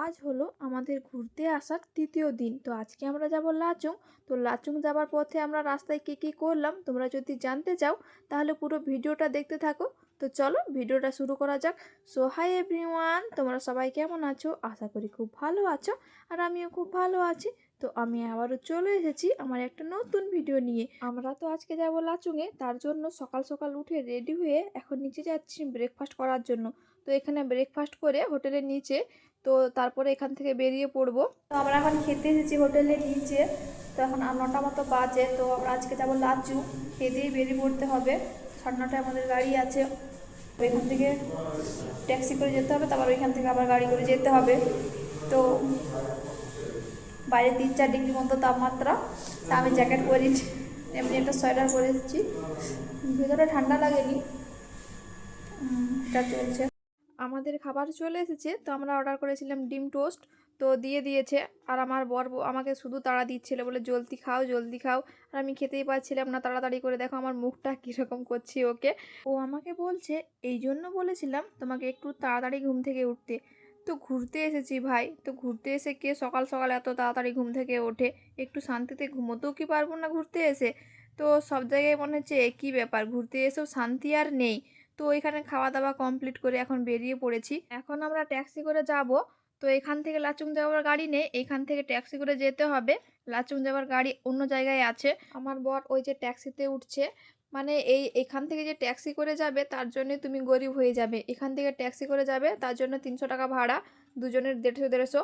আজ হলো আমাদের ঘুরতে আসার তৃতীয় দিন। তো আজকে আমরা যাব লাচুং। তো লাচুং যাবার পথে আমরা রাস্তায় কী কী করলাম তোমরা যদি জানতে চাও, তাহলে পুরো ভিডিওটা দেখতে থাকো। তো চলো ভিডিওটা শুরু করা যাক। সো, হাই এভরিওয়ান, তোমরা সবাই কেমন আছো? আশা করি খুব ভালো আছো আর আমিও খুব ভালো আছি। তো আমি আবারও চলে এসেছি আমার একটা নতুন ভিডিও নিয়ে। আমরা তো আজকে যাব লাচুঙে, তার জন্য সকাল সকাল উঠে রেডি হয়ে এখন নিচে যাচ্ছি ব্রেকফাস্ট করার জন্য। তো এখানে ব্রেকফাস্ট করে হোটেলের নিচে তো তারপরে এখান থেকে বেরিয়ে পড়ব। তো আমরা এখন খেতে এসেছি হোটেলের নিচে। তো এখন নটা মতো বাজে, তো আমরা আজকে যাব লাচু। খেতেই বেরিয়ে পড়তে হবে। সাড়ে নটায় আমাদের গাড়ি আছে। তো এখান থেকে ট্যাক্সি করে যেতে হবে, তারপর ওইখান থেকে আবার গাড়ি করে যেতে হবে। তো বাইরে তিন চার ডিগ্রি মতো তাপমাত্রা। তা আমি জ্যাকেট পরি এমনি একটা সোয়েটার পরে এসেছি। ভিতরে ঠান্ডা লাগেনি। এটা চলছে। আমাদের খাবার চলে এসেছে, তো আমরা অর্ডার করেছিলাম ডিম টোস্ট তো দিয়ে দিয়েছে। আর আমার বর আমাকে শুধু তাড়া দিচ্ছিল বলে, জলদি খাও জলদি খাও। আর আমি খেতেই পারছিলাম না, তাড়াতাড়ি করে দেখো আমার মুখটা কীরকম করছি ওকে। ও আমাকে বলছে, এই জন্য বলেছিলাম তোমাকে একটু তাড়াতাড়ি ঘুম থেকে উঠতে। তো ঘুরতে এসেছি ভাই, তো ঘুরতে এসে কে সকাল সকাল এত তাড়াতাড়ি ঘুম থেকে ওঠে? একটু শান্তিতে ঘুমোতেও কি পারব না ঘুরতে এসে? তো সব জায়গায় মনে হচ্ছে একই ব্যাপার, ঘুরতে এসেও শান্তি আর নেই। তো এখানে খাওয়া দাওয়া কমপ্লিট করে এখন বেরিয়ে পড়েছি। এখন আমরা ট্যাক্সি করে যাব। তো এখান থেকে লাচুং যাওয়ার গাড়ি নেই। এখান থেকে ট্যাক্সি করে যেতে হবে। লাচুং যাওয়ার গাড়ি অন্য জায়গায় আছে। আমার বর ওই যে ট্যাক্সিতে উঠছে। মানে এই এখান থেকে যে ট্যাক্সি করে যাবে, তার জন্যই তুমি গরিব হয়ে যাবে। এখান থেকে ট্যাক্সি করে যাবে, তার জন্য তিনশো টাকা ভাড়া, দুজনের দেড়শো দেড়শো।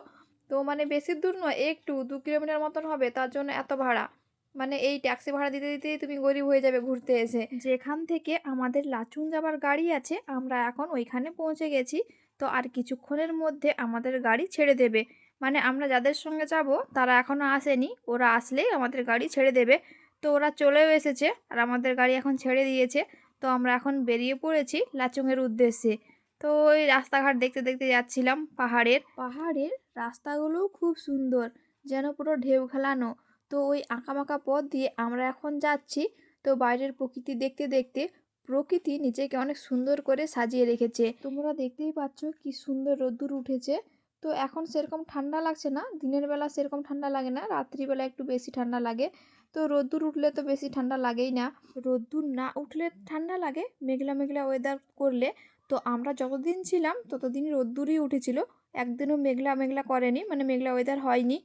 তো মানে বেশি দূর নয়, একটু দু কিলোমিটার মতন হবে, তার জন্য এত ভাড়া। মানে এই ট্যাক্সি ভাড়া দিতে দিতেই তুমি গরিব হয়ে যাবে ঘুরতে এসে। যেখান থেকে আমাদের লাচুং যাবার গাড়ি আছে আমরা এখন ওইখানে পৌঁছে গেছি। তো আর কিছুক্ষণের মধ্যে আমাদের গাড়ি ছেড়ে দেবে। মানে আমরা যাদের সঙ্গে যাব তারা এখনও আসেনি। ওরা আসলেই আমাদের গাড়ি ছেড়ে দেবে। তো ওরা চলেও এসেছে আর আমাদের গাড়ি এখন ছেড়ে দিয়েছে। তো আমরা এখন বেরিয়ে পড়েছি লাচুংয়ের উদ্দেশ্যে। তো ওই রাস্তাঘাট দেখতে দেখতে যাচ্ছিলাম পাহাড়ের। পাহাড়ের রাস্তাগুলোও খুব সুন্দর যেন পুরো ঢেউ খেলানো। তো ওই আঁকাবাঁকা পথ দিয়ে আমরা এখন যাচ্ছি। তো বাইরের প্রকৃতি দেখতে দেখতে প্রকৃতি নিজেকে অনেক সুন্দর করে সাজিয়ে রেখেছে। তোমরা দেখতেই পাচ্ছ কি সুন্দর রোদ্দুর উঠেছে। তো এখন সেরকম ঠান্ডা লাগছে না, দিনের বেলা সেরকম ঠান্ডা লাগে না রাত্রিবেলা একটু বেশি ঠান্ডা লাগে। তো রোদ্দুর উঠলে তো বেশি ঠান্ডা লাগেই না। রোদ্দুর না উঠলে ঠান্ডা লাগে, মেঘলা মেঘলা ওয়েদার করলে। তো আমরা যতদিন ছিলাম ততদিন রোদ্দুরই উঠেছিল। একদিনও মেঘলা মেঘলা করেনি মানে মেঘলা ওয়েদার হয়নি।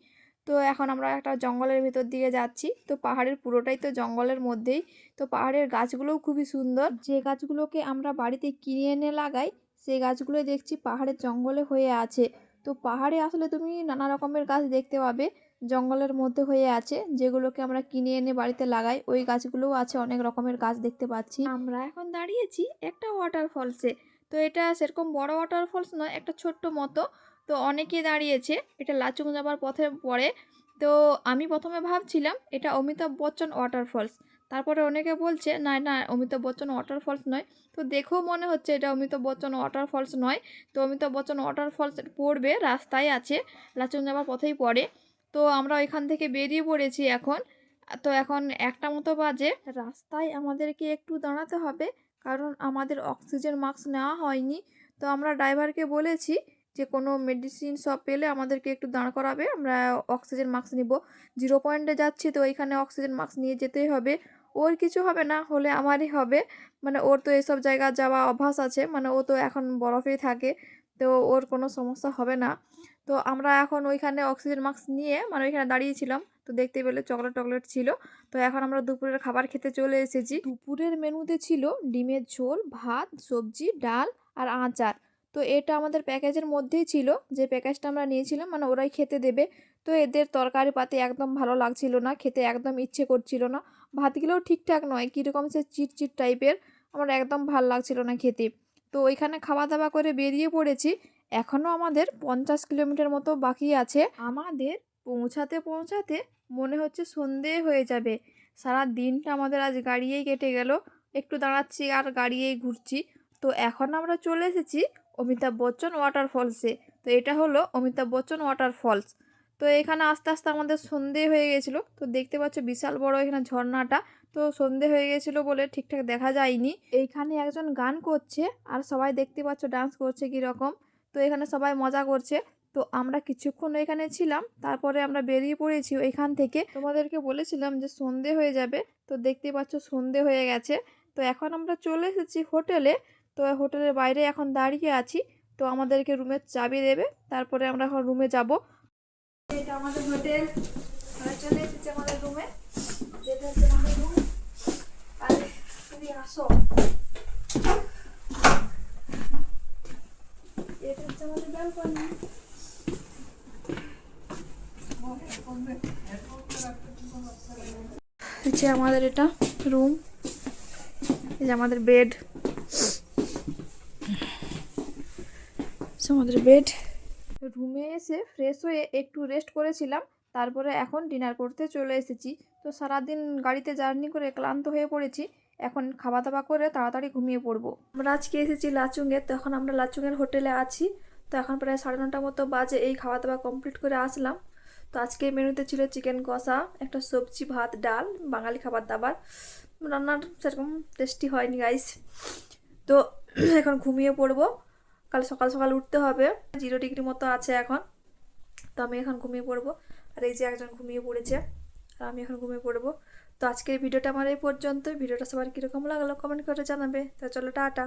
তো এখন আমরা একটা জঙ্গলের ভেতর দিকে যাচ্ছি। তো পাহাড়ের পুরোটাই তো জঙ্গলের মধ্যেই। তো পাহাড়ের গাছগুলোও খুবই সুন্দর। যে গাছগুলোকে আমরা বাড়িতে কিনে এনে লাগাই, সেই গাছগুলো দেখছি পাহাড়ের জঙ্গলে হয়ে আছে। তো পাহাড়ে আসলে তুমি নানা রকমের গাছ দেখতে পাবে, জঙ্গলের মধ্যে হয়ে আছে। যেগুলোকে আমরা কিনে এনে বাড়িতে লাগাই, ওই গাছগুলোও আছে, অনেক রকমের গাছ দেখতে পাচ্ছি। আমরা এখন দাঁড়িয়েছি একটা ওয়াটারফলসে তো এটা সেরকম বড় ওয়াটারফলস নয়, একটা ছোট্ট মতো। তো অনেকে দাঁড়িয়েছে, এটা লাচুং যাবার পথে পড়ে। তো আমি প্রথমে ভাবছিলাম, এটা অমিতাভ বচ্চন ওয়াটারফলস তারপরে অনেকে বলছে, না না, অমিতাভ বচ্চন ওয়াটারফলস নয়। তো দেখেও মনে হচ্ছে এটা অমিতাভ বচ্চন ওয়াটারফলস নয়। তো অমিতাভ বচ্চন ওয়াটারফলস পড়বে, রাস্তায় আছে, লাচুং যাবার পথেই পড়ে। তো আমরা ওইখান থেকে বেরিয়ে পড়েছি এখন। তো এখন একটা মতো বাজে, রাস্তায় আমাদেরকে একটু দাঁড়াতে হবে। কারণ আমাদের অক্সিজেন মাস্ক নেওয়া হয়নি। তো আমরা ড্রাইভারকে বলেছি যে, কোনো মেডিসিন শপ পেলে আমাদেরকে একটু দাঁড় করাবে, আমরা অক্সিজেন মাস্ক নিব। জিরো পয়েন্টে যাচ্ছি তো ওইখানে অক্সিজেন মাস্ক নিয়ে যেতেই হবে। ওর কিছু হবে না, হলে আমারই হবে। মানে ওর তো এসব জায়গা যাওয়া অভ্যাস আছে মানে ও তো এখন বরফেই থাকে, তো ওর কোনো সমস্যা হবে না। তো আমরা এখন ওইখানে অক্সিজেন মাস্ক নিয়ে মানে ওইখানে দাঁড়িয়েছিলাম তো দেখতে পেলে চকলেট টকলেট ছিল। তো এখন আমরা দুপুরের খাবার খেতে চলে এসেছি। দুপুরের মেনুতে ছিল ডিমের ঝোল, ভাত, সবজি, ডাল আর আচার। তো এটা আমাদের প্যাকেজের মধ্যেই ছিল। যে প্যাকেজটা আমরা নিয়েছিলাম মানে ওরাই খেতে দেবে। তো এদের তরকারি পাতে একদম ভালো লাগছিল না, খেতে একদম ইচ্ছে করছিল না। ভাতগুলোও ঠিকঠাক নয়, কীরকম সে চিট চিট টাইপের আমার একদম ভালো লাগছিল না খেতে। তো ওইখানে খাওয়া দাওয়া করে বেরিয়ে পড়েছি। এখনও আমাদের পঞ্চাশ কিলোমিটার মতো বাকি আছে। আমাদের পৌঁছাতে পৌঁছাতে মনে হচ্ছে সন্ধে হয়ে যাবে। সারা দিনটা আমাদের আজ গাড়িয়েই কেটে গেল। একটু দাঁড়াচ্ছি আর গাড়িয়েই ঘুরছি। তো এখন আমরা চলে এসেছি অমিতাভ বচ্চন ওয়াটারফলসে তো এটা হলো অমিতাভ বচ্চন ওয়াটারফলস তো এখানে আস্তে আস্তে আমাদের সন্ধে হয়ে গেছিল। তো দেখতে পাচ্ছ বিশাল বড় এখানে ঝর্ণাটা। তো সন্ধে হয়ে গেছিল বলে ঠিকঠাক দেখা যায়নি। এইখানে একজন গান করছে আর সবাই দেখতে পাচ্ছ ডান্স করছে কীরকম। তো এখানে সবাই মজা করছে। তো আমরা কিছুক্ষণ এখানে ছিলাম, তারপরে আমরা বেরিয়ে পড়েছি এখান থেকে। তোমাদেরকে বলেছিলাম যে সন্ধে হয়ে যাবে, তো দেখতে পাচ্ছ সন্ধে হয়ে গেছে। তো এখন আমরা চলে এসেছি হোটেলে, তো হোটেলের বাইরে এখন দাঁড়িয়ে আছি। তো আমাদেরকে রুমের চাবি দেবে, তারপরে আমরা এখন রুমে যাব। আমাদের হোটেল চলে এসেছি আমাদের রুমে। যেটা হচ্ছে আমাদের রুম। আরে, তুমি আসো এটা হচ্ছে আমাদের এটা রুম, এই যে আমাদের বেড। আমাদের বেড। রুমে এসে ফ্রেশ হয়ে একটু রেস্ট করেছিলাম, তারপরে এখন ডিনার করতে চলে এসেছি। তো সারাদিন গাড়িতে জার্নি করে ক্লান্ত হয়ে পড়েছি, এখন খাওয়া দাওয়া করে তাড়াতাড়ি ঘুমিয়ে পড়ব। আমরা আজকে এসেছি লাচুংয়ে তো এখন আমরা লাচুংয়ের হোটেলে আছি। তো এখন প্রায় সাড়ে নটার মতো বাজে, এই খাওয়া দাওয়া কমপ্লিট করে আসলাম। তো আজকে মেনুতে ছিল চিকেন কষা, একটা সবজি, ভাত, ডাল, বাঙালি খাবার দাবার। রান্নার সেরকম টেস্টি হয়নি গাইস তো এখন ঘুমিয়ে পড়ব। কাল সকাল সকাল উঠতে হবে। জিরো ডিগ্রি মতো আছে এখন। তো আমি এখন ঘুমিয়ে পড়ব। আর এই যে একজন ঘুমিয়ে পড়েছে, আর আমি এখন ঘুমিয়ে পড়ব। তো আজকের ভিডিওটা আমার এই পর্যন্ত ভিডিওটা সবার কীরকম লাগল কমেন্ট করে জানাবে। তো চলো, টাটা।